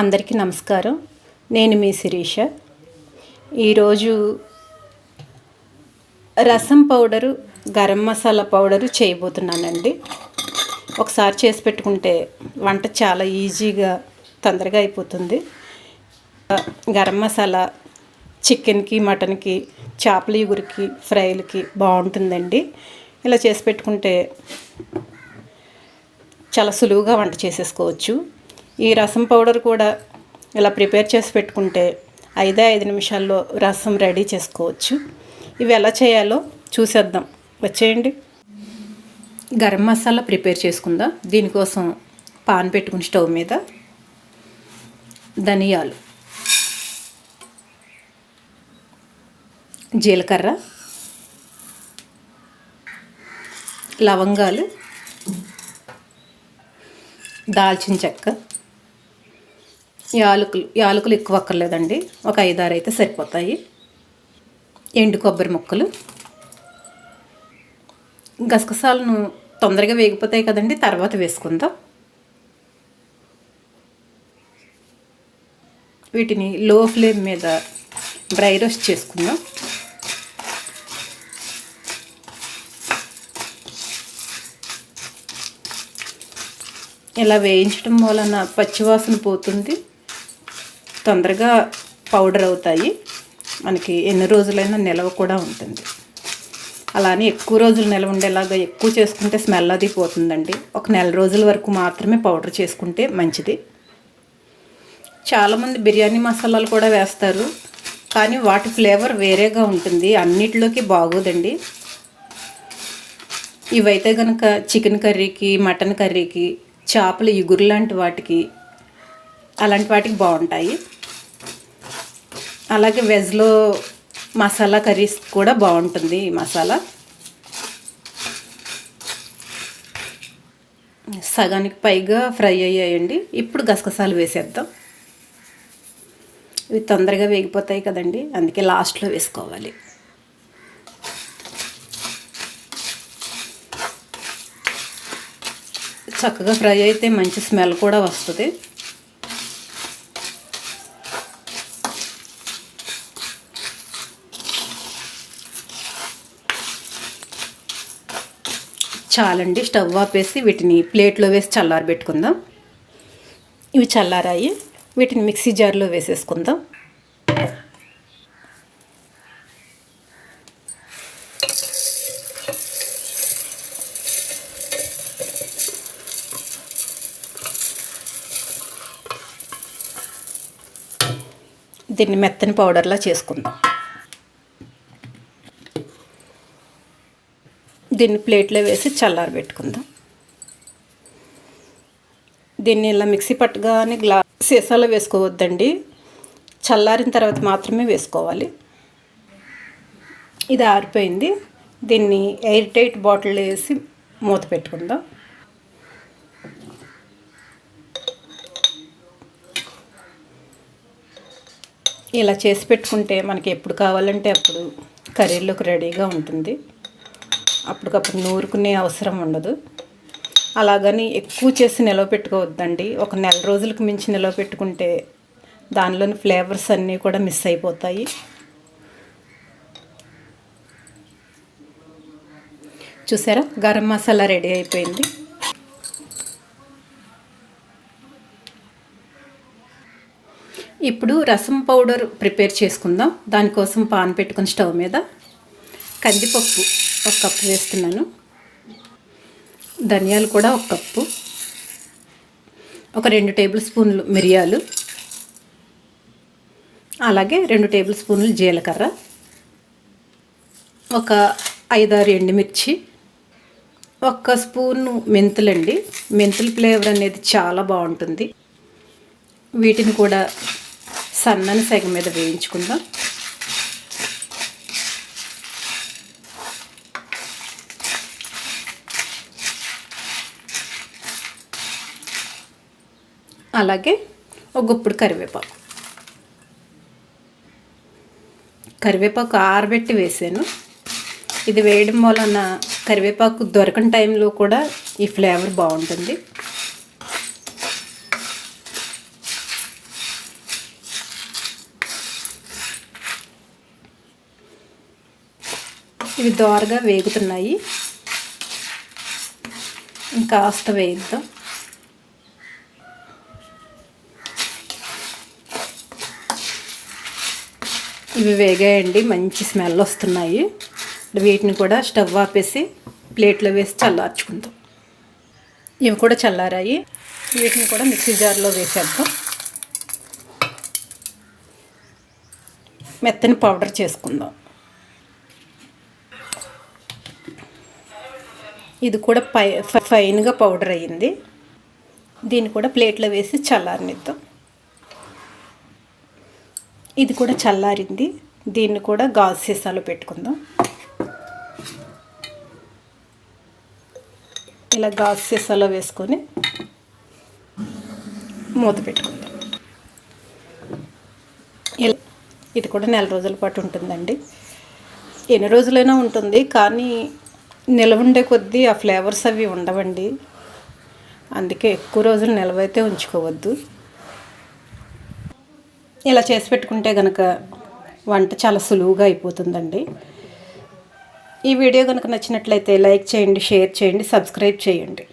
అందరికీ నమస్కారం. నేను మీ శిరీష. ఈరోజు రసం పౌడరు గరం మసాలా పౌడరు చేయబోతున్నానండి. ఒకసారి చేసి పెట్టుకుంటే వంట చాలా ఈజీగా తొందరగా అయిపోతుంది. గరం మసాలా చికెన్కి మటన్కి చేపల ఇగురికి ఫ్రైలకి బాగుంటుందండి. ఇలా చేసి పెట్టుకుంటే చాలా సులువుగా వంట చేసేసుకోవచ్చు. ఈ రసం పౌడర్ కూడా ఇలా ప్రిపేర్ చేసి పెట్టుకుంటే ఐదే ఐదు నిమిషాల్లో రసం రెడీ చేసుకోవచ్చు. ఇవి ఎలా చేయాలో చూసేద్దాం. వచ్చేయండి. గరం మసాలా ప్రిపేర్ చేసుకుందాం. దీనికోసం పాన్ పెట్టుకుని స్టవ్ మీద ధనియాలు జీలకర్ర లవంగాలు దాల్చిన చెక్క యాలకులు యాలకులు ఎక్కువ అక్కర్లేదండి. ఒక ఐదారు అయితే సరిపోతాయి. ఎండు కొబ్బరి ముక్కలు. గసగసాలను తొందరగా వేగిపోతాయి కదండి తర్వాత వేసుకుందాం. వీటిని లో ఫ్లేమ్ మీద డ్రై రోస్ట్ చేసుకుందాం. ఇలా వేయించడం వలన పచ్చివాసన పోతుంది. తొందరగా పౌడర్ అవుతాయి. మనకి ఎన్ని రోజులైనా నిల్వ కూడా ఉంటుంది. అలానే ఎక్కువ రోజులు నిల్వ ఉండేలాగా ఎక్కువ చేసుకుంటే స్మెల్ అది పోతుందండి. ఒక నెల రోజుల వరకు మాత్రమే పౌడర్ చేసుకుంటే మంచిది. చాలామంది బిర్యానీ మసాలాలు కూడా వేస్తారు. కానీ వాటి ఫ్లేవర్ వేరేగా ఉంటుంది. అన్నిటిలోకి బాగోదండి. ఇవైతే కనుక చికెన్ కర్రీకి మటన్ కర్రీకి చేపల ఇగురు లాంటి వాటికి అలాంటి వాటికి బాగుంటాయి. అలాగే వెజ్లో మసాలా కర్రీస్ కూడా బాగుంటుంది ఈ మసాలా. సగానికి పైగా ఫ్రై అయ్యాయండి. ఇప్పుడు గసగసాలు వేసేద్దాం. ఇవి తొందరగా వేగిపోతాయి కదండి. అందుకే లాస్ట్లో వేసుకోవాలి. చక్కగా ఫ్రై అయితే మంచి స్మెల్ కూడా వస్తుంది. చాలండి. స్టవ్ ఆపేసి వీటిని ప్లేట్లో వేసి చల్లారి పెట్టుకుందాం. ఇవి చల్లారాయి. వీటిని మిక్సీ జార్లో వేసేసుకుందాం. దీన్ని మెత్తని పౌడర్లా చేసుకుందాం. దీన్ని ప్లేట్లో వేసి చల్లారి పెట్టుకుందాం దీన్ని ఇలా మిక్సీ పట్టుగానే గ్లా సీసాలో వేసుకోవద్దండి. చల్లారిన తర్వాత మాత్రమే వేసుకోవాలి. ఇది ఆరిపోయింది. దీన్ని ఎయిర్ టైట్ బాటిల్ వేసి మూత పెట్టుకుందాం. ఇలా చేసి పెట్టుకుంటే మనకి ఎప్పుడు కావాలంటే అప్పుడు కర్రీలోకి రెడీగా ఉంటుంది. అప్పటికప్పుడు నూరుకునే అవసరం ఉండదు. అలాగని ఎక్కువ చేసి నిలవ పెట్టుకోవద్దండి. ఒక నెల రోజులకు మించి నిలవ పెట్టుకుంటే దానిలోని ఫ్లేవర్స్ అన్నీ కూడా మిస్ అయిపోతాయి. చూసారా? గరం మసాలా రెడీ అయిపోయింది. ఇప్పుడు రసం పౌడర్ ప్రిపేర్ చేసుకుందాం. దానికోసం పాన్ పెట్టుకుని స్టవ్ మీద కందిపప్పు. ఒక కప్పు వేస్తున్నాను. ధనియాలు కూడా ఒక కప్పు. ఒక రెండు టేబుల్ స్పూన్లు మిరియాలు. అలాగే రెండు టేబుల్ స్పూన్లు జీలకర్ర. ఒక ఐదారు ఎండుమిర్చి. ఒక్క స్పూను మెంతులండి. మెంతుల ఫ్లేవర్ అనేది చాలా బాగుంటుంది. వీటిని కూడా సన్నని సెగ మీద వేయించుకుందాం. అలాగే ఒక గుప్పుడు కరివేపాకు. కరివేపాకు ఆరబెట్టి వేసాను. ఇది వేయడం వలన కరివేపాకు దొరకని టైంలో కూడా ఈ ఫ్లేవర్ బాగుంటుంది. ఇవి దోరగా వేగుతున్నాయి. కాస్త వేయిద్దాం. ఇవి వేగాయండి మంచి స్మెల్ వస్తున్నాయి. వీటిని కూడా స్టవ్ ఆపేసి ప్లేట్లో వేసి చల్లార్చుకుందాం. ఇవి కూడా చల్లారాయి. వీటిని కూడా మిక్సీ జార్లో వేసేద్దాం. మెత్తని పౌడర్ చేసుకుందాం. ఇది కూడా పై ఫైన్గా పౌడర్ అయ్యింది. దీన్ని కూడా ప్లేట్లో వేసి చల్లారనిద్దాం. ఇది కూడా చల్లారింది. దీన్ని కూడా గాజు సీసాలో పెట్టుకుందాం. ఇలా గాజు సీసాలో వేసుకొని మూత పెట్టుకుందాం. ఇలా ఇది కూడా నెల రోజుల పాటు ఉంటుందండి. ఎన్ని రోజులైనా ఉంటుంది. కానీ నిల్వ ఉండే కొద్దీ ఆ ఫ్లేవర్స్ అవి ఉండవండి. అందుకే ఎక్కువ రోజులు నిలవైతే ఉంచుకోవద్దు. ఇలా చేసి పెట్టుకుంటే కనుక వంట చాలా సులువుగా అయిపోతుందండి. ఈ వీడియో కనుక నచ్చినట్లయితే లైక్ చేయండి షేర్ చేయండి సబ్స్క్రైబ్ చేయండి.